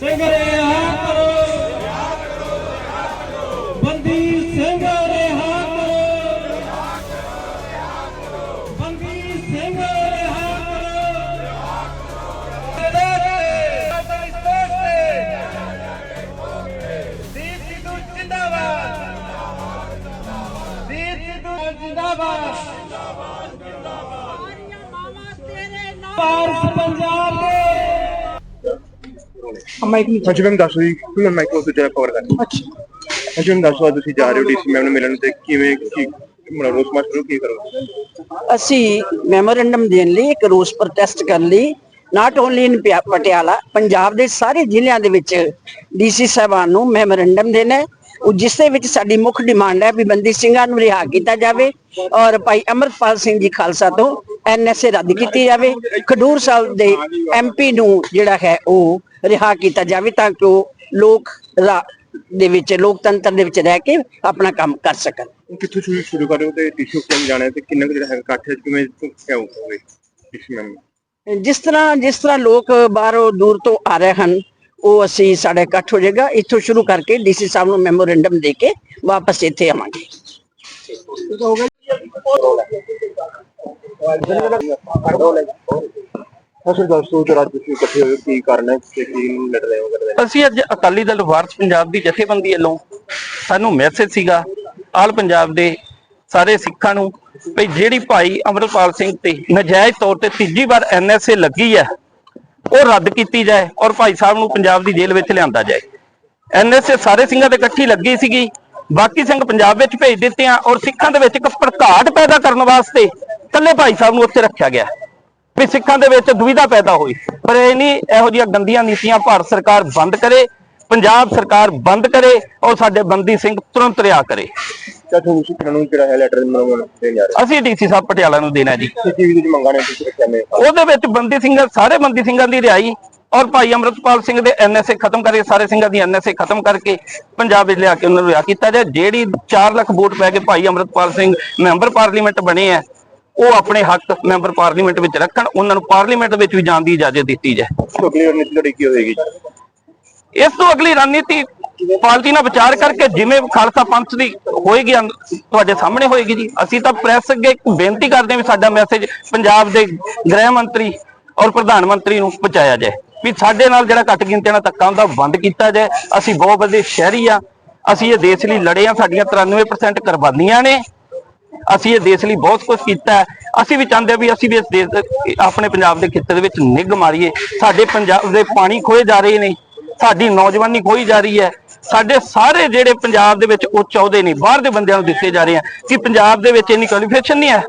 ਸਿੰਘ ਰਿਹਾ ਕਰੋ ਰਿਹਾ ਕਰੋ ਬੰਦੀ ਸਿੰਘ ਰਿਹਾ ਕਰੋ। ਬੰਦੀ ਸਿੰਘ ਰਿਹਾ ਕਰੋ। ਦੀਪ ਸਿੱਧੂ ਜਿੰਦਾਬਾਦ। ਦੀਪ ਸਿੱਧੂ ਜਿੰਦਾਬਾਦ। ਜਿੰਦਾਬਾਦ ਜਿੰਦਾਬਾਦ ਪੰਜਾਬ ਦੇ ਮਾਈਕ ਨਹੀਂ ਹਾਂਜੀ ਮੈਮ ਦੱਸੋ ਜੀ ਮੈਂ ਮਾਈਕਰੋ ਤੋਂ ਜਿਹੜਾ ਕਵਰ ਕਰਨਾ ਅੱਛਾ। ਹਾਂਜੀ ਮੈਮ ਦੱਸੋ ਅੱਜ ਤੁਸੀਂ ਜਾ ਰਹੇ ਹੋ ਡੀਸੀ ਮੈਮ ਨੂੰ ਮਿਲਣ ਤੇ ਕਿਵੇਂ ਕੀ ਮਤਲਬ ਰੋਸ ਮਾਰਚ ਸ਼ੁਰੂ ਕੀ ਕਰੋ ਅਸੀਂ ਮੈਮੋਰੈਂਡਮ ਦੇਣ ਲਈ ਇੱਕ ਰੋਸ ਪ੍ਰੋਟੈਸਟ ਕਰਨ ਲਈ not only in Patiala Punjab ਦੇ ਸਾਰੇ ਜ਼ਿਲ੍ਹਿਆਂ ਦੇ ਵਿੱਚ ਡੀਸੀ ਸਾਹਿਬਾਨ ਨੂੰ ਮੈਮੋਰੈਂਡਮ ਦੇਣਾ। ਉਹ ਜਿਸ ਦੇ ਵਿੱਚ ਸਾਡੀ ਮੁੱਖ ਡਿਮਾਂਡ ਹੈ ਵੀ ਬੰਦੀ ਸਿੰਘਾਂ ਨੂੰ ਰਿਹਾ ਕੀਤਾ ਜਾਵੇ ਔਰ ਭਾਈ ਅਮਰਪਾਲ ਸਿੰਘ ਜੀ ਖਾਲਸਾ ਤੋਂ ਐਨਐਸਏ ਰੱਦ ਕੀਤੀ ਜਾਵੇ। ਖਡੂਰ ਸਾਹਿਬ ਦੇ ਐਮਪੀ ਨੂੰ ਜਿਹੜਾ ਹੈ ਉਹ ਰਿਹਾ ਕੀਤਾ ਜਾਵੇ ਤਾਂ ਕਿ ਉਹ ਲੋਕ ਰਾ- ਦੇ ਵਿੱਚ ਲੋਕਤੰਤਰ ਦੇ ਵਿੱਚ ਰਹਿ ਕੇ ਆਪਣਾ ਕੰਮ ਕਰ ਸਕਣ। ਕਿੱਥੋਂ ਸ਼ੁਰੂ ਸ਼ੁਰੂ ਕਰ ਰਹੇ ਹੋ ਤੇ ਡੀਸੀ ਆਫਿਸ ਜਾਣਾ ਤੇ ਕਿੰਨਾ ਕੁ ਜਿਹੜਾ ਹੈ ਇਕੱਠ ਹੈ ਕਿਵੇਂ ਕਿਆ ਹੋਵੇ ਮੈਮ? ਜਿਸ ਤਰ੍ਹਾਂ ਜਿਸ ਤਰ੍ਹਾਂ ਲੋਕ ਬਾਹਰੋਂ ਦੂਰ ਤੋਂ ਆ ਰਹੇ ਹਨ ਉਹ ਅਸੀਂ ਸਾਡਾ ਇਕੱਠ ਹੋ ਜਾਏਗਾ। ਇੱਥੋਂ ਸ਼ੁਰੂ ਕਰਕੇ ਡੀਸੀ ਸਾਹਿਬ ਨੂੰ ਮੈਮੋਰੈਂਡਮ ਦੇ ਕੇ ਵਾਪਸ ਇੱਥੇ ਆਵਾਂਗੇ। ਅਸਲ ਦੱਸੋ ਤੇ ਤੁਸੀਂ ਇਕੱਠੇ ਹੋਏ ਕੀ ਕਾਰਨ ਹੈ ਤੇ ਕੀ ਲੜ ਰਹੇ ਹੋ ਕਰਦੇ ਅਸੀਂ ਅੱਜ ਅਕਾਲੀ ਦਲ ਵਾਰਸ ਪੰਜਾਬ ਦੀ ਜਥੇਬੰਦੀ ਵੱਲੋਂ ਸਾਨੂੰ ਮੈਸੇਜ ਸੀਗਾ, ਆਲ ਪੰਜਾਬ ਦੇ ਸਾਰੇ ਸਿੱਖਾਂ ਨੂੰ ਵੀ ਜਿਹੜੀ ਭਾਈ ਅਮਰਪਾਲ ਸਿੰਘ ਤੇ ਨਜਾਇਜ਼ ਤੌਰ ਤੇ ਤੀਜੀ ਵਾਰ ਐਨਐਸਏ ਲੱਗੀ ਹੈ, ਉਹ ਰੱਦ ਕੀਤੀ ਜਾਏ ਔਰ ਭਾਈ ਸਾਹਿਬ ਨੂੰ ਪੰਜਾਬ ਦੀ ਜੇਲ੍ਹ ਵਿੱਚ ਲਿਆਂਦਾ ਜਾਏ। ਐਨਐਸਏ ਸਾਰੇ ਸਿੰਘਾਂ ਦੇ ਇਕੱਠੀ ਲੱਗੀ ਸੀਗੀ, ਬਾਕੀ ਸਿੰਘ ਪੰਜਾਬ ਵਿੱਚ ਭੇਜ ਦਿੱਤੇ ਆ ਔਰ ਸਿੱਖਾਂ ਦੇ ਵਿੱਚ ਇੱਕ ਭੜਕਾਟ ਪੈਦਾ ਕਰਨ ਵਾਸਤੇ ਇਕੱਲੇ ਭਾਈ ਸਾਹਿਬ ਨੂੰ ਉੱਥੇ ਰੱਖਿਆ ਗਿਆ। ਵੀ ਸਿੱਖਾਂ ਦੇ ਵਿੱਚ ਦੁਵਿਧਾ ਪੈਦਾ ਹੋਈ। ਪਰ ਇਹ ਨਹੀਂ ਇਹੋ ਜਿਹੀਆਂ ਗੰਦੀਆਂ ਨੀਤੀਆਂ ਭਾਰਤ ਸਰਕਾਰ ਬੰਦ ਕਰੇ ਪੰਜਾਬ ਸਰਕਾਰ ਬੰਦ ਕਰੇ ਔਰ ਸਾਡੇ ਬੰਦੀ ਸਿੰਘ ਤੁਰੰਤ ਰਿਹਾ ਕਰੇ। ਤੁਹਾਨੂੰ ਸਿੱਖਣ ਨੂੰ ਜਿਹੜਾ ਹੈ ਲੈਟਰ ਮਨਾਉਣ ਤੇ ਜਾ ਰਹੇ ਅਸੀਂ ਡੀਸੀ ਸਾਹਿਬ ਪਟਿਆਲਾ ਨੂੰ ਦੇਣਾ ਜੀ। ਹੋ ਕੀ ਵੀ ਤੁਸੀਂ ਮੰਗਾਂ ਨੇ ਤੁਸੀਂ ਰੱਖਿਆ ਨੇ ਉਹਦੇ ਵਿੱਚ ਬੰਦੀ ਸਿੰਘ ਸਾਰੇ ਬੰਦੀ ਸਿੰਘਾਂ ਦੀ ਰਿਹਾਈ ਔਰ ਭਾਈ ਅਮਰਤਪਾਲ ਸਿੰਘ ਦੇ ਐਨਐਸਏ ਖਤਮ ਕਰਕੇ ਸਾਰੇ ਸਿੰਘਾਂ ਦੀ ਐਨਐਸਏ ਖਤਮ ਕਰਕੇ ਪੰਜਾਬ ਵਿੱਚ ਲਿਆ ਕੇ ਉਹਨਾਂ ਨੂੰ ਰਿਹਾ ਕੀਤਾ ਜਾਏ। ਜਿਹੜੀ 4 ਲੱਖ ਵੋਟ ਪੈ ਕੇ ਭਾਈ ਅਮਰਤਪਾਲ ਸਿੰਘ ਮੈਂਬਰ ਪਾਰਲੀਮੈਂਟ ਬਣੇ ਆ ਉਹ ਆਪਣੇ ਹੱਕ ਮੈਂਬਰ ਪਾਰਲੀਮੈਂਟ ਵਿੱਚ ਰੱਖਣ ਉਹਨਾਂ ਨੂੰ ਪਾਰਲੀਮੈਂਟ ਵਿੱਚ ਵੀ ਜਾਣ ਦੀ ਇਜਾਜ਼ਤ ਦਿੱਤੀ ਜਾਏ। ਅਗਲੀ ਰਣਨੀਤੀ ਤੁਹਾਡੀ ਕੀ ਹੋਏਗੀ ਇਸ ਤੋਂ ਅਗਲੀ ਰਣਨੀਤੀ ਪਾਰਟੀ ਨਾਲ ਵਿਚਾਰ ਕਰਕੇ ਜਿਵੇਂ ਖਾਲਸਾ ਪੰਥ ਦੀ ਹੋਏਗੀ ਤੁਹਾਡੇ ਸਾਹਮਣੇ ਹੋਏਗੀ ਜੀ। ਅਸੀਂ ਤਾਂ ਪ੍ਰੈਸ ਅੱਗੇ ਇੱਕ ਬੇਨਤੀ ਕਰਦੇ ਹਾਂ ਵੀ ਸਾਡਾ ਮੈਸੇਜ ਪੰਜਾਬ ਦੇ ਗ੍ਰਹਿ ਮੰਤਰੀ ਔਰ ਪ੍ਰਧਾਨ ਮੰਤਰੀ ਨੂੰ ਪਹੁੰਚਾਇਆ ਜਾਏ। ਵੀ ਸਾਡੇ ਨਾਲ ਜਿਹੜਾ ਘੱਟ ਗਿਣਤੀਆਂ ਨਾਲ ਧੱਕਾ ਹੁੰਦਾ ਬੰਦ ਕੀਤਾ ਜਾਏ। ਅਸੀਂ ਬਹੁਤ ਵੱਡੇ ਸ਼ਹਿਰੀ ਆ। ਅਸੀਂ ਇਹ ਦੇਸ਼ ਲਈ ਲੜੇ ਆ ਸਾਡੀਆਂ 93% ਕੁਰਬਾਨੀਆਂ ਨੇ। ਅਸੀਂ ਇਹ ਦੇਸ਼ ਲਈ ਬਹੁਤ ਕੁਝ ਕੀਤਾ ਹੈ। ਅਸੀਂ ਵੀ ਚਾਹੁੰਦੇ ਹਾਂ ਵੀ ਅਸੀਂ ਵੀ ਇਸ ਦੇਸ਼ ਦੇ, ਆਪਣੇ ਪੰਜਾਬ ਦੇ ਖਿੱਤੇ ਦੇ ਵਿੱਚ ਨਿੱਘ ਮਾਰੀਏ। ਸਾਡੇ ਪੰਜਾਬ ਦੇ ਪਾਣੀ ਖੋਏ ਜਾ ਰਹੇ ਨੇ। ਸਾਡੀ ਨੌਜਵਾਨੀ ਖੋਈ ਜਾ ਰਹੀ ਹੈ। ਸਾਡੇ ਸਾਰੇ ਜਿਹੜੇ ਪੰਜਾਬ ਦੇ ਵਿੱਚ ਉੱਚ ਅਹੁਦੇ ਨੇ, ਬਾਹਰ ਦੇ ਬੰਦਿਆਂ ਨੂੰ ਦਿੱਤੇ ਜਾ ਰਹੇ ਆ ਕਿ ਪੰਜਾਬ ਦੇ ਵਿੱਚ ਇੰਨੀ ਕੁਆਲੀਫਿਕੇਸ਼ਨ ਨਹੀਂ ਹੈ।